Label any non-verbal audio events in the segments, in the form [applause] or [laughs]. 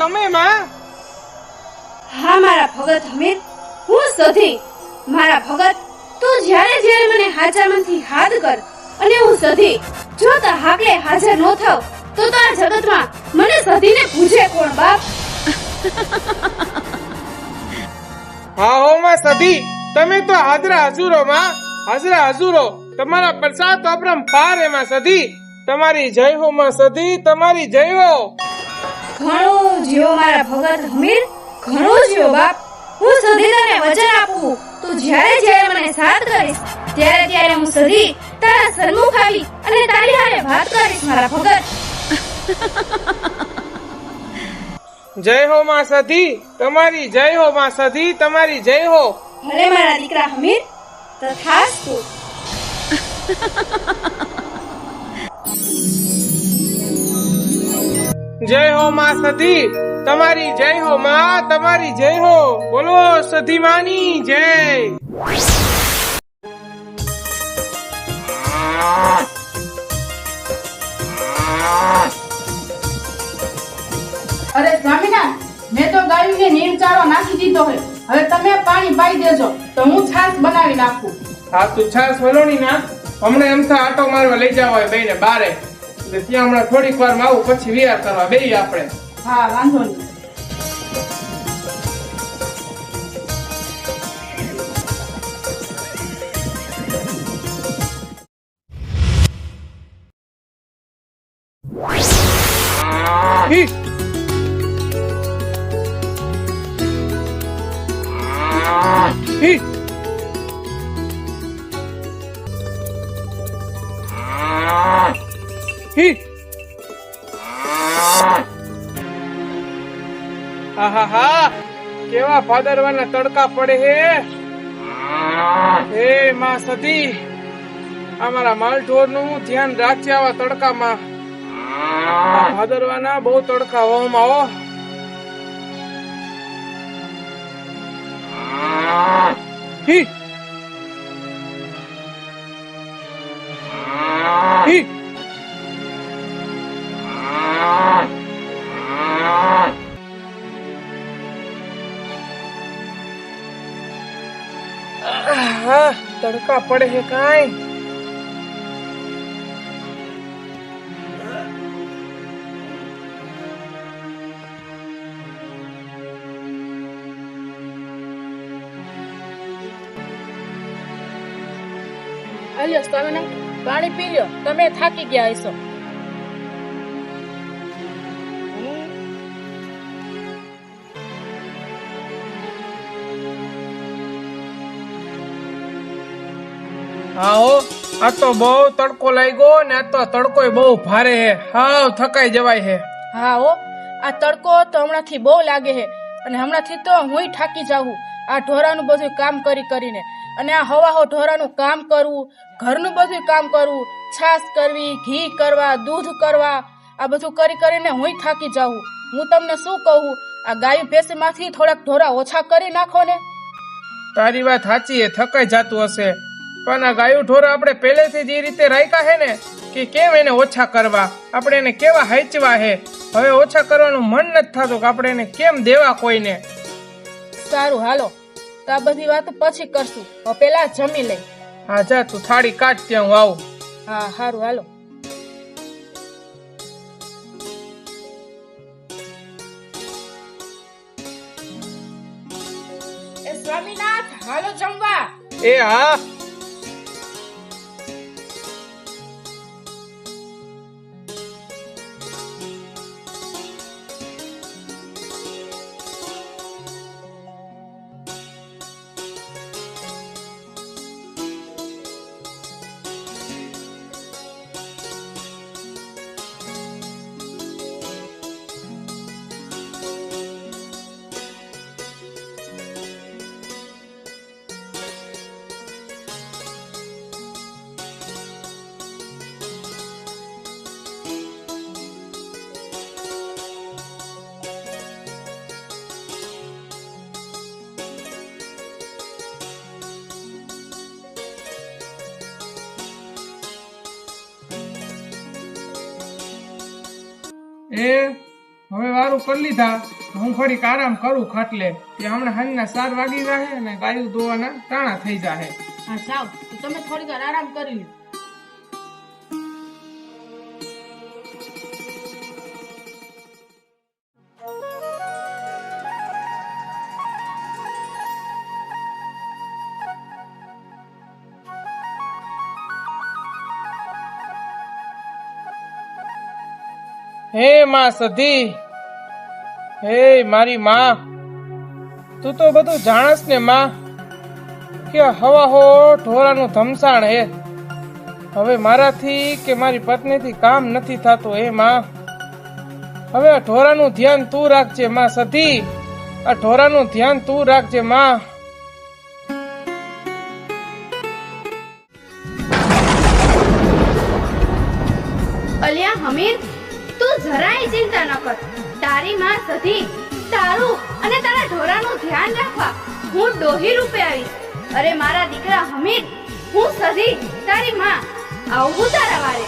તમે માં? હા મારા ભગત હમીર હું સધી. મારા ભગત તું જ્યારે જ્યારે મને હાચામાંથી હાથ કર અને હું સધી. જો તા હાકલે હાજર ન થાવ તો તો આ જગતમાં મને સધીને પૂછે કોણ બાપ? હા હો માં સધી. તમે તો હાજરા હજુરો માં. હાજરા હજુરો. તમારા પ્રસાદ તો અપરમ પાર એમાં સધી. તમારી જય હો માં સધી. તમારી જય હો. ઘણું જીવો મારા ભગત હમીર ઘણું જીવો બાપ. હું સધી તને વચન આપું. તું જ્યારે જ્યારે મને સાથ કરીશ ત્યારે ત્યારે હું સધી તારા સન્મુખ આવી અને તારી હારે વાત કરીશ મારા ભગત. જય હો માં સધી તમારી જય હો માં સધી તમારી જય હો. ભલે મારા દીકરા હમીર તથાસ્તુ. જય હો માં સધી તમારી જય હો માં તમારી જય હો. બોલો સધી માની જય. અરે સ્વામિનાથ મેં તો ગાયોને નીર ચારો નાખી દીધો હે હવે તમે પાણી પાઈ દેજો તો હું છાશ બનાવી નાખું. હા તું છાસ વલોણી ના હમણાં એમ થા આટો મારવા લઈ જાવ હોય બેને બારે. ત્યાં હમણાં થોડીક વારમાં આવું પછી વિહાર કરવા બેય આપણે. હા વાંધો નહીં. ભાદરવાના તડકા પડે હે હે માં સતી, અમારા માલઢોરનું ધ્યાન રાખજે આવા તડકામાં માં ભાદરવાના બહુ તડકા હોમાં હી. હી. તડકા પડે છે કાંઈ. અલ્યો સ્વામિનાથ પાણી પી લ્યો. તમે થાકી ગયા હશો. હા હો આ તો બહુ તડકો લાગ્યો ને આ તો તડકો બહુ ભારે હે. હાવ થકાઈ જવાય હે. હા હો આ તડકો તો હમણાંથી બહુ લાગે હે. અને હમણાંથી તો હુંય થાકી જાઉં. આ ઢોરાનું બધું કામ કરી કરીને. અને આ હવા હો ઢોરાનું કામ કરવું ઘરનું બધું કામ કરવું છાશ કરવી ઘી કરવા દૂધ કરવા આ બધું કરી કરીને હુંય થાકી જાઉં. હું તમને શું કહું? આ ગાય ભેંસમાંથી થોડાક ઢોરા ઓછા કરી નાખો ને. તારી વાત સાચી હે થકાઈ જાતું હશે. પણ આ ગાયું ઢોરા આપણે પહેલેથી જ એ રીતે રાખ્યા હે ને કે કેમ એને ઓછા કરવા? આપણે એને કેવા હાચવા હે હવે ઓછા કરવાનું મન નથી થતું કે આપણે એને કેમ દેવા કોઈને? સારું હાલો. તો આ બધી વાત પછી કરશું. હવે પેલા જમી લઈ. હા જા તું થાળી કાઢ ત્યાં હું આવું. હા સારું હાલો. સ્વામીનાથ હાલો જમવા. એ હા. કરી લીધા. હું ફરી આરામ કરું ખાટલે. તે હમણાં હાંજના સાર વાગી જાહે અને ગાયું ધોવાના ટાણા થઈ જાહે. હા જાઓ તો તમે થોડીક આરામ કરી લો. હે માં સધી. હે મારી માં, તું તો બધું જાણસ ને માં, કે હવા હો ઢોરાનું ધમસાણ હે. હવે મારાથી કે મારી પત્નીથી કામ નથી થતું હે માં. હવે ઢોરાનું ધ્યાન તું રાખજે માં સધી. આ ઢોરાનું ધ્યાન તું રાખજે માં. અલ્યા, હમીર જરાય ચિંતા ન કર. તારી માં સધી, તારું અને તારા ઢોરાનું ધ્યાન રાખવા હું ડોહી રૂપે આવીશ. અરે મારા દીકરા હમીદ, હું સધી, તારી માં આવું તારા વારે.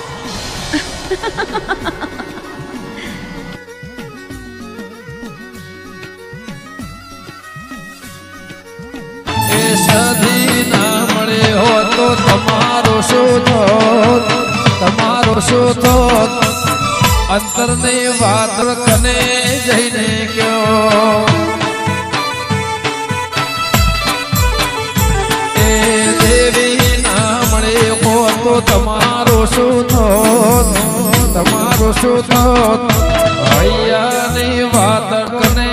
તમારો શું તમારો શું થોત અંતરની વાત કને જઈને ગયો એ દેવી ના મળે તો તમારો શું તમારો શું થોતની વાત કને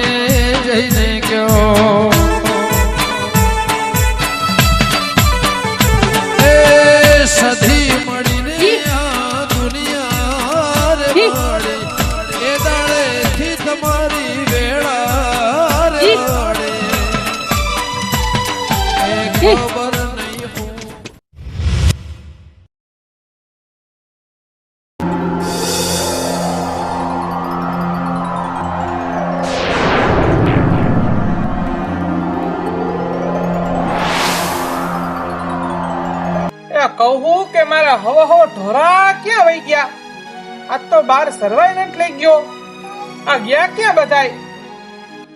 બાર નથી લઈ ગયો. આ ગયા ક્યાં બધાય?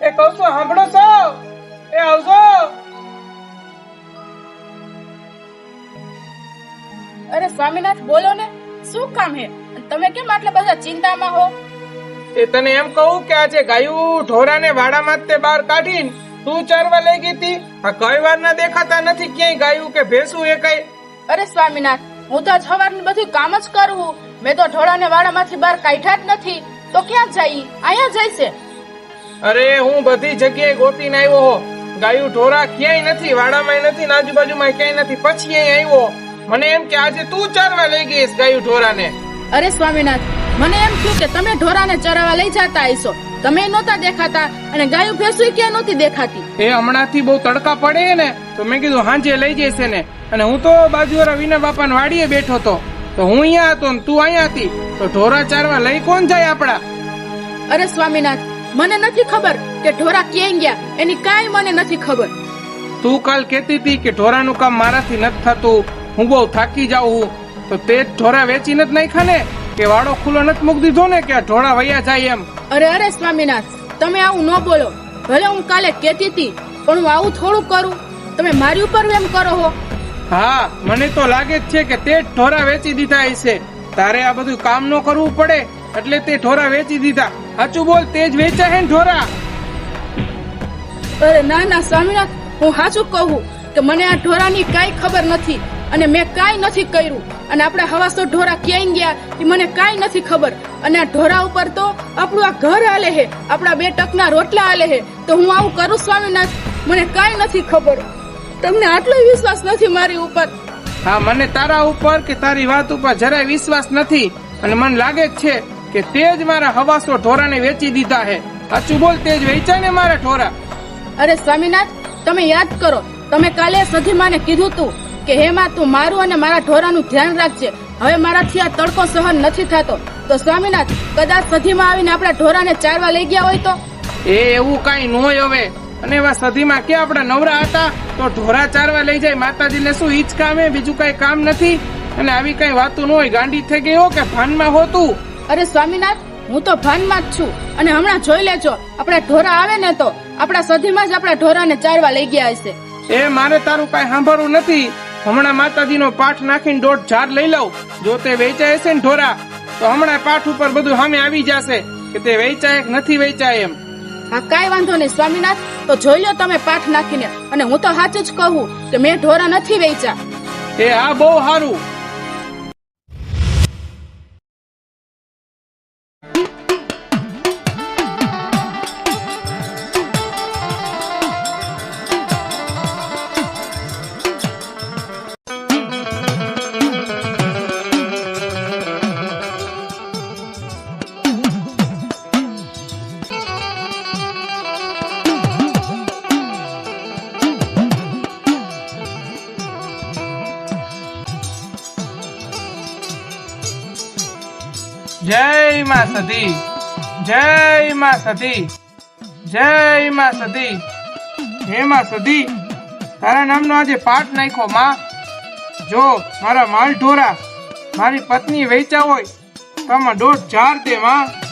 એ કહું છું સાંભળો છો? એ આવજો. અરે સ્વામીનાથ બોલો ને શું કામ હે? તમે કેમ આટલા બધા ચિંતામાં હો? એ તને એમ કહું કે આજે ગાયું ઢોરાને વાડામાં તે બહાર કાઢીને તું ચારવા લઈ ગઈ તી આ કઈ વાર ના દેખાતા નથી ક્યાંય ગાયું કે ભેંસું એ કઈ. અરે સ્વામીનાથ હું તો સવારનું બધું કામ જ કરું. મેં તો ઢોળાને વાડામાંથી બહાર કાઢ્યા જ નથી. તો ક્યાં જઈ અહીંયા જઈશે અરે હું બધી જગ્યાએ ગોતીને આવ્યો હો. ગાયું ઢોરા ક્યાંય નથી વાડામાં નથી ને આજુબાજુમાં ક્યાંય નથી. પછી અહીં આવ્યો. મને એમ કે આજે તું ચરવા લઈ ગઈશ ગાયું ઢોરાને અરે સ્વામીનાથ મને એમ થયું કે તમે ઢોરાને ચરાવવા લઈ જતા આવીશો તમે નહોતા દેખાતા અને ગાયું ભેંસું ક્યાં નહોતી દેખાતી? એ હમણાંથી બહુ તડકા પડે ને તો મેં કીધું હાંજે લઈ જઈશે ને અને હું તો બાજુવાળા વિના બાપાને વાડીએ બેઠો તો તો હું અહીંયા હતો ને તું અહીંયા હતી. તો ઢોરા ચારવા લઈ કોણ જાય આપડા અરે સ્વામીનાથ મને નથી ખબર કે ઢોરા ક્યાં ગયા. એની કાંઈ મને નથી ખબર. તું કાલ કહેતી હતી કે ઢોરાનું કામ મારાથી નથી થતું. હું બહુ થાકી જાઉં તો તે જ ઢોરા વેચી નથી નાખ્યા ને? કે વાડો ખુલ્લો નથી મૂકી દીધો ને કે ઢોરા વયા જાય એમ? અરે અરે સ્વામીનાથ તમે આવું ન બોલો. ભલે હું કાલે કહેતી હતી પણ હું આવું થોડું કરું. તમે મારી ઉપર એમ કરો હો. હા, મને તો લાગે જ છે કે તે જ ઢોરા વેચી દીધા હશે. તારે આ બધું કામ ન કરવું પડે, એટલે તે ઢોરા વેચી દીધા. સાચું બોલ, તે જ વેચા હે ઢોરા? અરે, ના ના, સ્વામીનાથ, હું સાચું કહું કે મને આ ઢોરાની કાંઈ ખબર નથી અને મેં કાંઈ નથી કર્યું. અને આપણા હવાસો ઢોરા ક્યાંય ગયા એ મને કાંઈ નથી ખબર. અને આ ઢોરા ઉપર તો આપણું આ ઘર હાલે હે આપણા બે ટકના રોટલા હાલે હે તો હું આવું કરું, સ્વામીનાથ? મને કાંઈ નથી ખબર. તમને આટલો વિશ્વાસ નથી મારી ઉપર. હા મને તારા ઉપર કે તારી વાત ઉપર જરાય વિશ્વાસ નથી. અને મને લાગે જ છે કે તે જ મારા હવાસો ઢોરાને વેચી દીધા હે સાચું બોલ તે જ વેચાય ને મારા ઢોરા. અરે સ્વામીનાથ તમે યાદ કરો તમે કાલે સધીમાને કીધું તું કે હે માં તું મારું અને મારા ઢોરાનું ધ્યાન રાખજે. હવે મારાથી આ તડકો સહન નથી થતો. તો સ્વામીનાથ કદાચ સધીમાં આવીને આપણા ઢોરાને ચારવા લઈ ગયા હોય તો? એ એવું કાંઈ ન હોય હવે. અને એવા સદીમાં કે આપણા નવરા હતા તો ઢોરા ચારવા લઈ જાય. માતાજીને શું ઈ જ કામ બીજું કઈ કામ નથી? અને આવી કઈ વાતું ન હોય. ગાંડી થઈ ગઈ હો કે ભાનમાં હોતું અરે સ્વામીનાથ હું તો ભાનમાં જ છું. અને હમણાં જોઈ લેજો આપણા ઢોરા આવે ને તો આપણા સધીમાં જ આપણા ઢોરાને ચારવા લઈ ગયા હશે. એ મારે તારું કઈ સાંભળવું નથી. હમણાં માતાજીનો પાઠ નાખીને દોઢ ઝાડ લઈ લઉં. જો તે વેચાય છે ને ઢોરા તો હમણાં પાઠ ઉપર બધું સામે આવી જશે કે તે વેચાય નથી વેચાય એમ. હા, કાંઈ વાંધો નહીં, સ્વામીનાથ. તો જોઈ લો તમે પાઠ નાખીને. અને હું તો સાચું જ કહું કે મેં ઢોરા નથી વેચ્યા. એ આ બહુ સારું. સતી. જય માં સતી. જય માં સતી. હે માં સતી. તારા નામનો આજે પાઠ નાખ્યો, માં. જો, મારા માલ ઢોરા મારી પત્ની વેચા હોય તમે દોઢ ચાર દે, માં.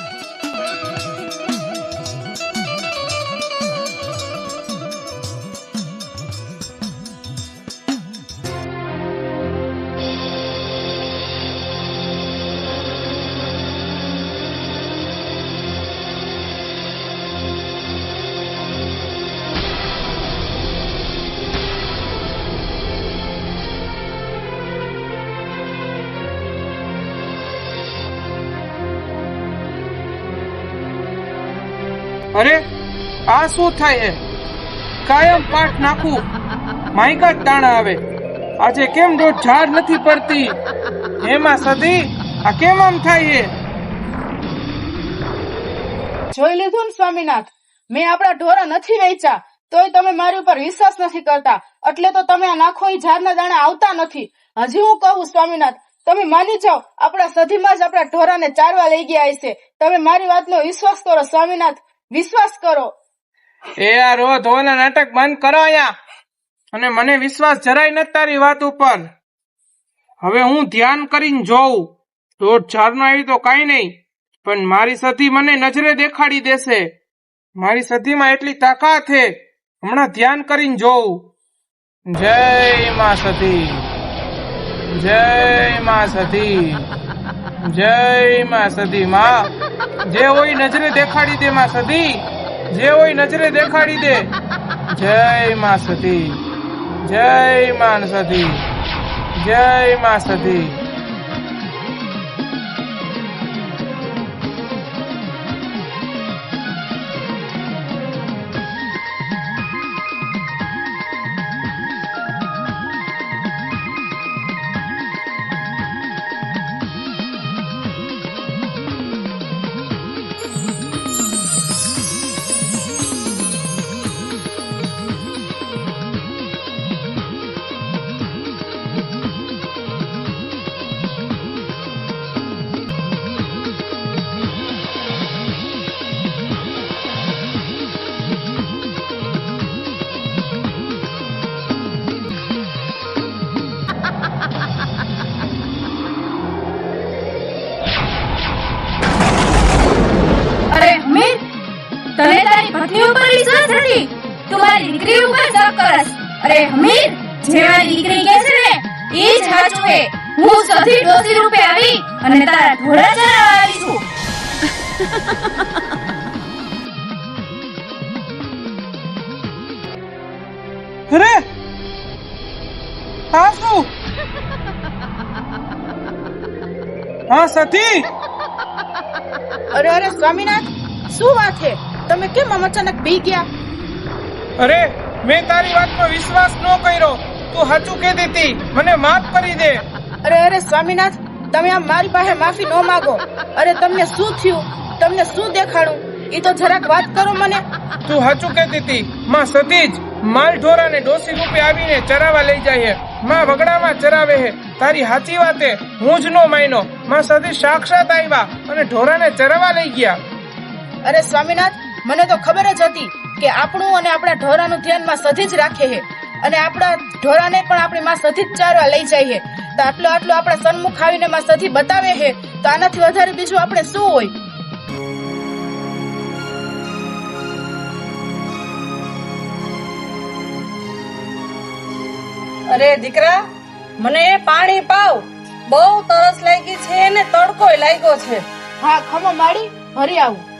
અરે, આ શું થાય કાયમ પાઠ નાખું. માયકા તાણા આવે. આજે કેમ દોઢ ઝાડ નથી પડતી? એમાં સદી? આ કેમ આમ થાય જોઈ લીધું ને સ્વામીનાથ? મેં આપણા ઢોરા નથી વેચ્યા, તોય તમે મારી ઉપર વિશ્વાસ નથી કરતા. એટલે તો તમે આ નાખો એ ઝાડના દાણા આવતા નથી. હજી હું કહું સ્વામીનાથ, તમે માની જાઓ, આપણા સધીમાં જ આપણા ઢોરાને ચારવા લઈ ગયા હશે. તમે મારી વાતનો વિશ્વાસ કરો, સ્વામીનાથ. વિશ્વાસ કરો. એ યાર ઓ ધોવાના નાટક બંધ કરો અહીંયા. અને મને વિશ્વાસ જરાય નથી તારી વાત ઉપર. હવે હું ધ્યાન કરીને જોઉં. દોઢ ચારનો આવી તો કાંઈ નહીં. પણ મારી સતી મને નજરે દેખાડી દેશે. મારી સતીમાં એટલી તાકાત છે. હમણાં ધ્યાન કરીને જોઉં. જય માં સતી જય માં સતી જય માં સદી માં. જે હોય નજરે દેખાડી દે માં સદી જે હોય નજરે દેખાડી દે. જય માં સતી. જય માં સતી. જય માં સતી. હમીર જે મારી દીકરી કહે છે ને એ જ હાચું હે હું સધી ડોસી રૂપે આવી અને તારા ઘોડા ચરાવવા આવી છું. અરે! આ શું? હા સતી! અરે અરે સ્વામીનાથ શું વાત છે? તમે કેમ અચાનક બી ગયા? અરે મેં તારી વાતમાં વિશ્વાસ ન કર્યો. તું સાચું કહેતી હતી મને માફ કરી દે. અરે અરે સ્વામીનાથ તમે આમ મારી પાસે માફી ન માગો. અરે તમને શું થયું? તમને શું દેખાડું? એ તો જરાક વાત કરો મને. તું સાચું કહેતી હતી માં સતી જ માલ ઢોરાને ડોસી રૂપે આવીને ચરાવવા લઈ જાય હે. માં વગડામાં ચરાવે હે. તારી સાચી વાતે હું જ નો માયનો. માં સતી સાક્ષાત આવ્યા અને ઢોરાને ચરાવવા લઈ ગયા. અરે સ્વામીનાથ મને તો ખબર જ હતી કે આપણું અને આપણા ઢોરાનું ધ્યાનમાં સધી જ રાખે છે અને આપણા ઢોરાને પણ આપણી માં સથી ચારવા લઈ જઈએ. તો આટલો આટલો આપણા સન્મુખ આવીને માં સથી બતાવે છે, તો આનાથી વધારે બીજું આપણે શું હોય? અરે દીકરા, મને પાણી પાવ. બહુ તરસ લાગી છે ને તડકોય લાગ્યો છે. હા, ખમો માડી ભરી આવું.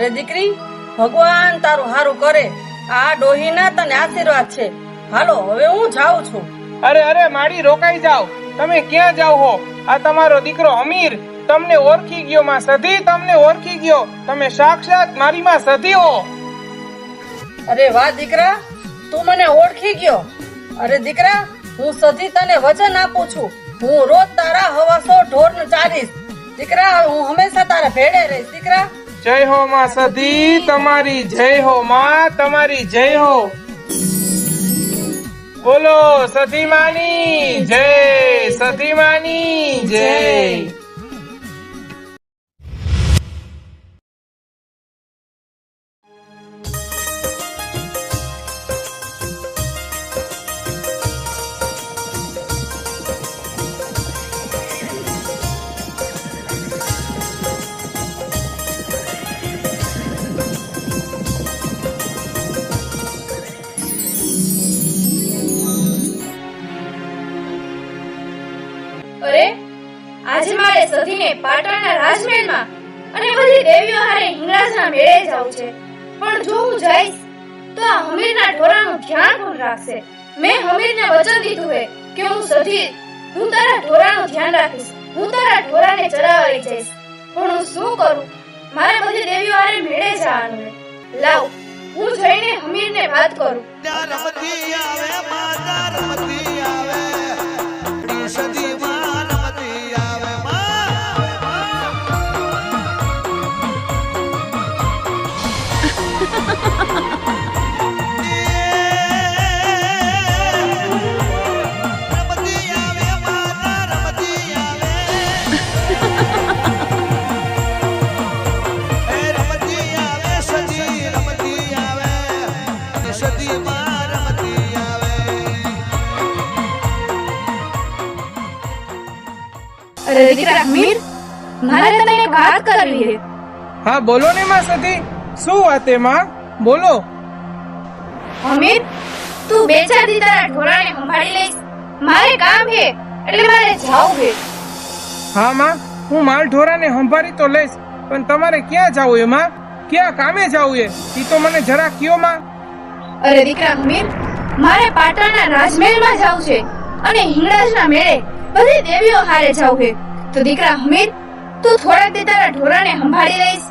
અરે દીકરી ભગવાન તારું હારું કરે. આ ડોહીના તને આશીર્વાદ છે. હાલો હવે હું જાઉં છું. અરે અરે માડી રોકાઈ જાઓ. તમે ક્યાં જાવ હો? આ તમારો દીકરો અમીર. તમને ઓળખી ગયો માં સધી તમને ઓળખી ગયો. તમે સાક્ષાત મારી માં સધી હો. અરે વાહ દીકરા તું મને ઓળખી ગયો. અરે દીકરા હું સધી તને વચન આપું છું. હું રોજ તારા હવાસો ઢોર ચાલીશ. દીકરા હું હંમેશા તારા ભેડે રહીશ. દીકરા જય હો માં સધી, તમારી જય હો માં, તમારી જય હો. બોલો, સધી માની, જય, સધી માની, જય. આજે મારે સધીને પાટણના રાજમહેલમાં અને બધી દેવીઓ હારે હિંગળાજના મેળે જવું છે. પણ જો હું જઈશ, તો આ હમીરના ઢોરાનું ધ્યાન કોણ રાખશે? મેં હમીરને વચન દીધું હે કે હું સધી હું તારા ઢોરાનું ધ્યાન રાખીશ. હું તારા ઢોરાને ચરાવવા લઈ જઈશ. પણ હું શું કરું? મારે બધી દેવીઓ હારે મેળે જવાનું. લાવ, હું જઈને હમીરને વાત કરું. રમતી આવે, માતા રમતી આવે. સદી અરે દીકરા હમીર મારે તને એક વાત કરવી છે. હા બોલો ને માં સધી શું વાત એ માં? બોલો. અમીર તું બે ચાર દી તારા ઢોરાને સંભાળી લઈશ. મારે કામ છે એટલે મારે જાવું છે. હા માં. હું માલ ઢોરાને સંભાળી તો લઈશ પણ તમારે ક્યાં જવું એ માં? ક્યાં કામે જવું એ ઈ તો મને જરા કયો માં. અરે દીકરા અમીર મારે પાટણના રાજમહેલમાં જાવું છે અને હિંગળાજના મેળે બધી દેવીઓ હારે જાવું છે. તો દીકરા હમીદ તું થોડાક દે તારા ઢોરાને સંભાળી લઈશ.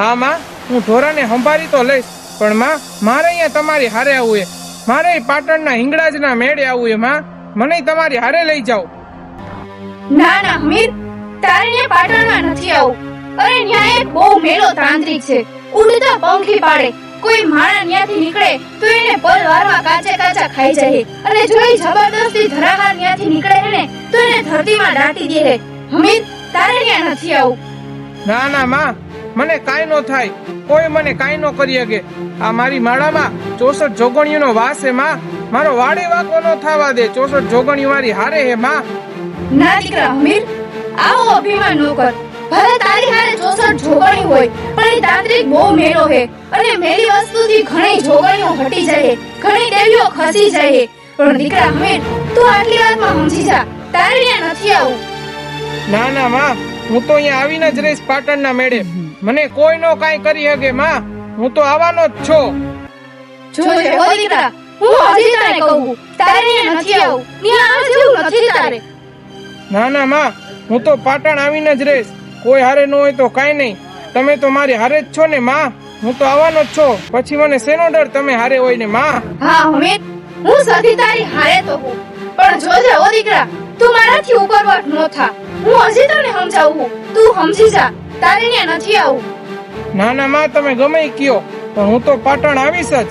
હા માં હું ઢોરાને સંભાળી તો લઈશ પણ માં મારે અહીંયા તમારી હારે આવવું છે. મારે પાટણના હિંગળાજના મેળે આવવું છે માં. મને તમારી હારે લઈ જાઓ. ના ના હમીદ તારે ત્યાં પાટણમાં નથી આવું. અરે ન્યાય એક બહુ મેલો તાંત્રિક છે. ઉડતા પંખી પાડે. કોઈ માણા ન્યાથી નીકળે તો એને પલ વારમાં કાચે કાચા ખાઈ જાય. અને જો એ જબરદસ્તી ધરાહાર ન્યાથી નીકળે ને તો એને ધરતીમાં દાટી દે. હે તારે ત્યાં નથી આવું? ના ના માં મને કાંઈ નો થાય. કોઈ મને કાંઈ નો કરી શકે. આ મારી માળામાં ચોસઠ જોગણીઓનો વાસ હે માં. મારો વાડે વાકો નો થવા દે. ચોસઠ જોગણીઓ મારી હારે હે માં. ના દીકરા અમીર આવો અભિમાન નો કર. ભલે તારી હારે ચોસઠ જોગણી હોય પણ એ તાંત્રિક બહુ મેળો હે. અને મેલી વસ્તુથી ઘણી જોગણીઓ હટી જાય ઘણી દેવીઓ ખસી જાય પણ દીકરા અમીર તું આટલી વાતમાં સમજી જા. તારે ત્યાં નથી આવું? ના ના માં. હું તો અહીંયા આવીને જ રહીશ પાટણના મેળે. મને કોઈ નો કાંઈ કરી શકે માં. હું તો આવવાનો જ છું. જોજે હો દીકરા હું હજી તને કહું તારે નથી આવું. ત્યાં આવે નથી તારે. ના ના માં. હું તો પાટણ આવીને જ રહીશ. કોઈ હારે ન હોય તો કાંઈ નહીં. તમે તો મારી હારે જ છો ને માં. હું તો આવવાનો જ છો. પછી મને શેનો ડર તમે હારે હોય ને માં? હા અમીર હું સધી તારી હારે તો હું પણ જોજે ઓ દીકરા. તું મારાથી ઉપરવટ ન થા. હું હજી તને સમજાવું. તું સમજી જા. તારે ત્યાં નથી આવું. ના ના માં તમે ગમે કયો પણ હું તો પાટણ આવીશ જ.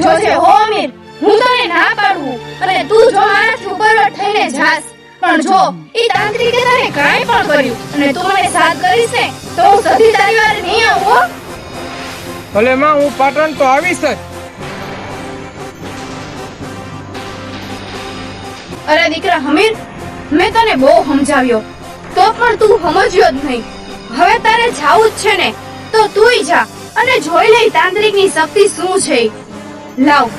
જોજે હો અમીર હું તને ના પાડું. અને તું જો મારાથી ઉપરવટ થઈને જાસ પણ જો એ તાંત્રિકે તને કાંઈ પણ કર્યું અને તું મને સાથ કરીશ ને તો હું સધી તારી વારે નહીં આવું. ભલે માં હું પાટણ તો આવીશ જ. અરે દીકરા હમીર, મેં તને બહુ સમજાવ્યો. તો પણ તું સમજ્યો જ નહીં. હવે તારે જાવું જ છે ને. તો તુંય જા અને જોઈ લઈ તાંત્રિકની શક્તિ શું છે. લાવ,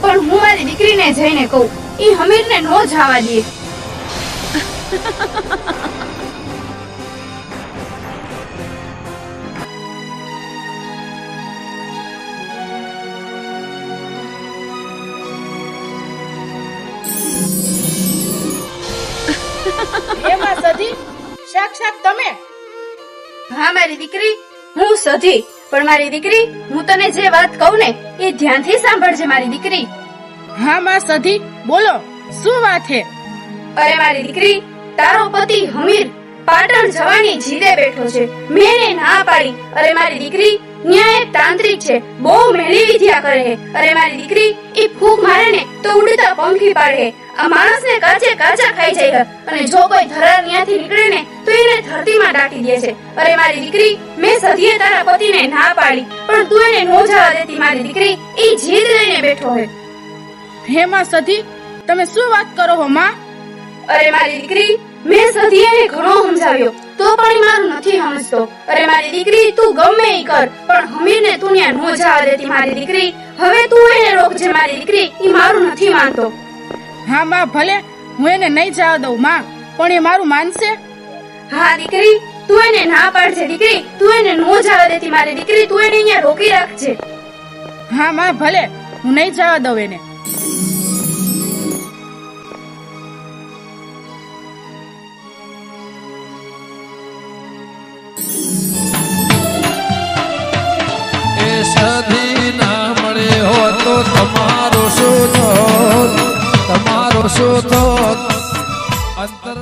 પણ હું મારી દીકરીને જઈને કહું. ઈ હમીરને નો જવા દે. સધી? સાક્ષાત તમે? હા મારી દીકરી હું સધી. પણ મારી દીકરી હું તને જે વાત કહું ને એ ધ્યાનથી સાંભળજે મારી દીકરી. હા માં સધી બોલો શું વાત છે અરે મારી દીકરી તારો પતિ હમીર પાટણ જવાની જીદે બેઠો છે. મેં ના પાડી. અરે મારી દીકરી ન્યા એક તાંત્રિક છે. બહુ મેળી વિદ્યા કરે અરે મારી દીકરી એ ફૂક મારે ને તો ઉડતા પંખી પાડે. આ માણસને કાચે કાચા ખાઈ જાય. અને જો કોઈ ધરાર ન્યાથી નીકળે ને તો એને ધરતીમાં દાટી દે છે. અરે મારી દીકરી મેં સધીએ તારા પતિને ના પાડી પણ તું એને નો જવા દેતી મારી દીકરી. એ જીદ લઈને બેઠો હે હે માં સધી તમે શું વાત કરો હો માં? અરે મારી દીકરી મેં સધિયાને ઘણો સમજાવ્યો તો પણ મારું નથી સમજતો. અરે મારી દીકરી તું ગમે ઈ કર પણ હમીરને તું ન્યા નો જવા દેતી મારી દીકરી. હવે તું એને રોકજે મારી દીકરી. ઈ મારું નથી માનતો. હા માં ભલે. હું એને નહીં જવા દઉં માં. પણ એ મારું માનશે. હા દીકરી તું એને ના પાડજે દીકરી. તું એને નો જવા દેતી મારી દીકરી. તું એને અહીંયા રોકી રાખજે. હા માં ભલે. હું નહીં જવા દઉં એને. તમારો તો અંતર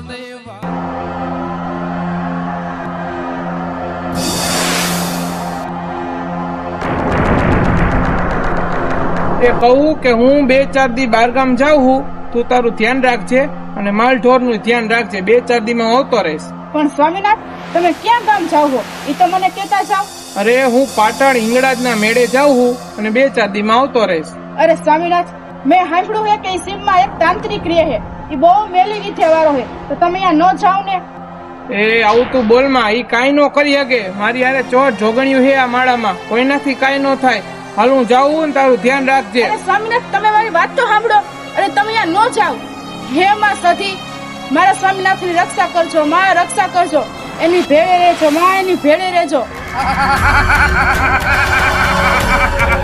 એ કહું કે હું બે ચાર દી બારગામ જાઉં છું તું તારું ધ્યાન રાખજે અને માલ ઢોરનું ધ્યાન રાખજે. બે ચાર દી માં આવતો રહીશ. પણ સ્વામિનાથ તમે ક્યાં ગામ જાવ છો? એ તો મને કેતા જાવ અરે હું પાટણ હિંગળાજના મેળે જાઉં છું અને બે ચાર દી માં આવતો રહીશ. અરે સ્વામિનાથ મેં સાંભળ્યું છે કે એ સીમમાં એક તાંત્રિક રહે છે એ બહુ મેલી વિદ્યા વાળો છે તો તમે અહીંયા ન જાઓ ને. એ આવું તું બોલમાં ઈ કાંઈ નો કરી શકે મારી હારે ચોર જોગણ્યું છે આ માળામાં. કોઈનાથી કાંઈ નો થાય. હાલ હું જાઉં ને તારું ધ્યાન રાખજે. સ્વામીનાથ તમે મારી વાત તો સાંભળો. અને તમે અહીંયા ન જાઓ. હે માં સધી મારા સ્વામિનાથની રક્ષા કરજો માં રક્ષા કરજો. એની ભેળે રહેજો માં એની ભેળે રહેજો. [laughs]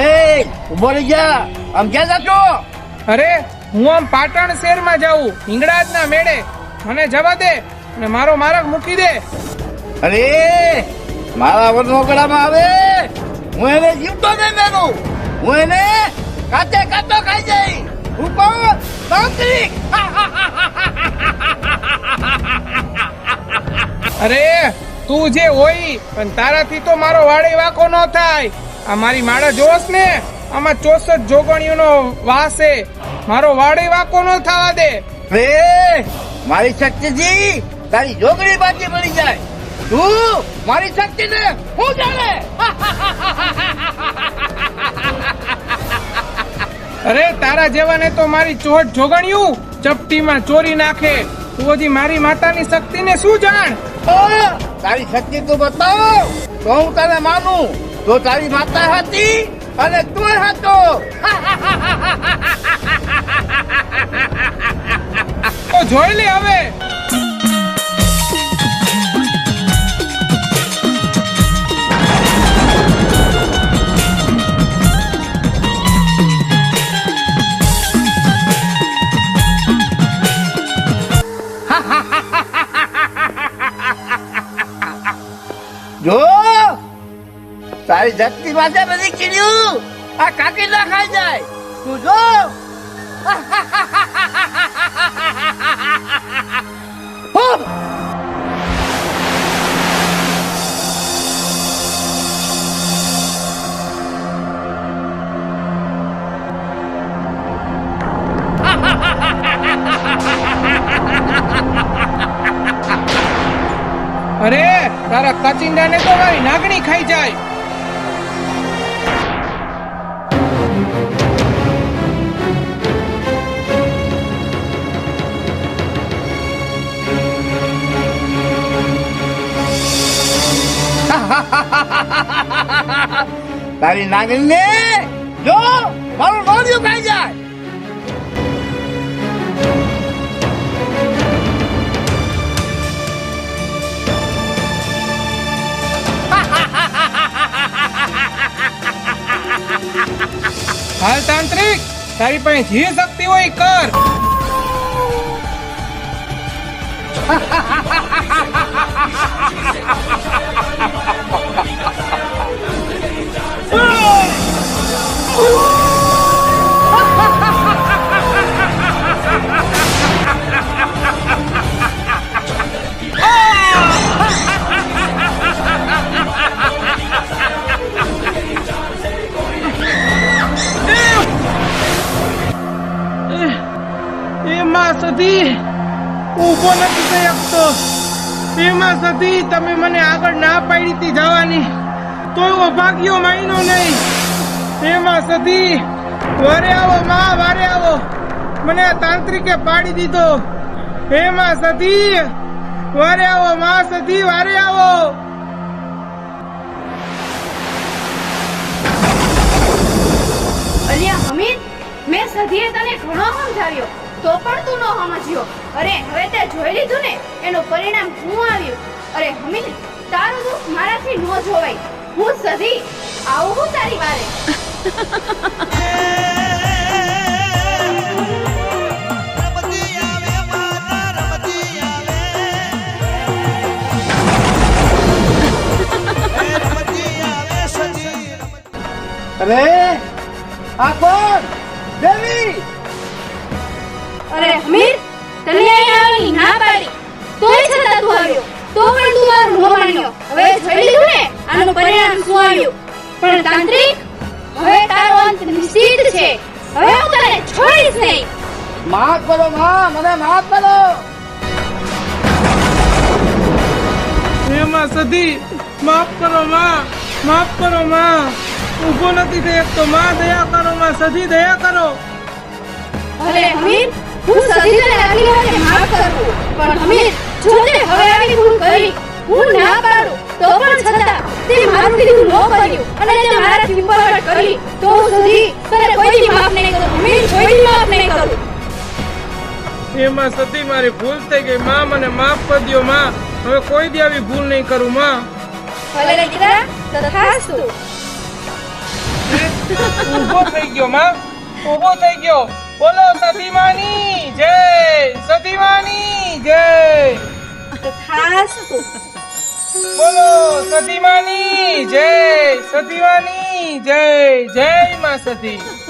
એ ઊભો રહી જા. આમ ક્યાં જાતો અરે હું આમ પાટણ શહેરમાં જાઉં. હિંગળાજના મેળે. મને જવા દે અને મારો માર્ગ મૂકી દે. અરે મારા વરનો માં આવે. હું એને જીવતો નહીં મેલું. હું એને કાચે કાચો ખાઈ જઈ. હું કહું તાંત્રિક. અરે તું જે હોય પણ તારાથી તો મારો વાડે વાકો ન થાય. આ મારી માળા જોશ ને. આમાં ચોસઠ જોગણીઓનો વાસ છે. મારો વાડે વાકો ન થવા દે. રે મારી શક્તિજી તારી જોગડી બાજી મળી જાય. તું મારી શક્તિને હું જાણે અરે તારા જેવાને તો મારી ચોટ જોગણ્યું ચપટીમાં ચોરી નાખે. તું હજી મારી માતાની શક્તિને શું જાણ? તારી શક્તિ તું બતાવ. તો હું તને માનું. તો તારી માતા હતી અને તું હતો. જોઈ લે હવે. તારી ધરતી માથે બધી કીડ્યું આ કાકી ના ખાઈ જાય. તું જો. અરે, તારા કચિંડાને તો મારી નાગણી ખાઈ જાય. તારી નાગણી ને જો, મારું નોંધ્યું ખાઈ જાય. હાલ તાંત્રિક તારી પાસે જે શક્તિ હોય કર. એમાં ઊભો નથી થઈ શકતો એમાં સધી તમે મને આગળ ના પાડી હતી જવાની. તો એવો ભાગ્યો માયનો નહીં. એમાં સધી, વારે આવો માં, વારે આવો. મને તાંત્રિકે પાડી દીધો. એમાં સધી, વારે આવો માં, સધી, વારે આવો. અલ્યા હમીદ, મેં સધીએ તને ઘણો સમજાવ્યો. તો પણ તું ન સમજ્યો. અરે, હવે તે જોઈ લીધું ને, એનું પરિણામ હું આવ્યું. અરે હમીદ તારું દુઃખ મારાથી ન જોવાય. હું સધી, આવું હું તારી વારે. અરે, આ કોણ? દેવી! અરે હમીર તને આવવાની ના પાડી. તોય છતાં તું આવ્યો. તો પણ તું મારું ન માન્યો હવે જોઈ લીધું ને આનું પરિણામ શું આવ્યું? પણ તાંત્રિક હવે તારો અંત નિશ્ચિત છે. હવે હું તને છોડીશ નહીં. માફ કરો માં મને માફ કરો. એમાં સધી માફ કરો માં માફ કરો માં. ઊભો નથી થઈ તો માં દયા કરો માં સધી દયા કરો. ભલે હમીર હું સધી તને આગલી માફ કરું પણ હમીર જો તે હવે આવી ભૂલ કરી. હું ના પાડું તો પણ છતાં તે મારું કીધું ન કર્યું અને તે મારાથી ઉપરવટ કરી. તો સધી તને કોઈથી માફ નહીં કરું હમીર કોઈથી માફ નહીં કરું. એમાં સતી મારી ભૂલ થઈ ગઈ. માં મને માફ કરી દ્યો માં. હવે કોઈ દી આવી ભૂલ નહીં કરું માં. ભલે દીકરા તથાસ્તુ. ઊભો થઈ ગયો માં. ઊભો થઈ ગયો. બોલો સતીમાની જય! સતીમાની જય! બોલો સતીમાની જય! સતીમાની જય! જય માં સતી.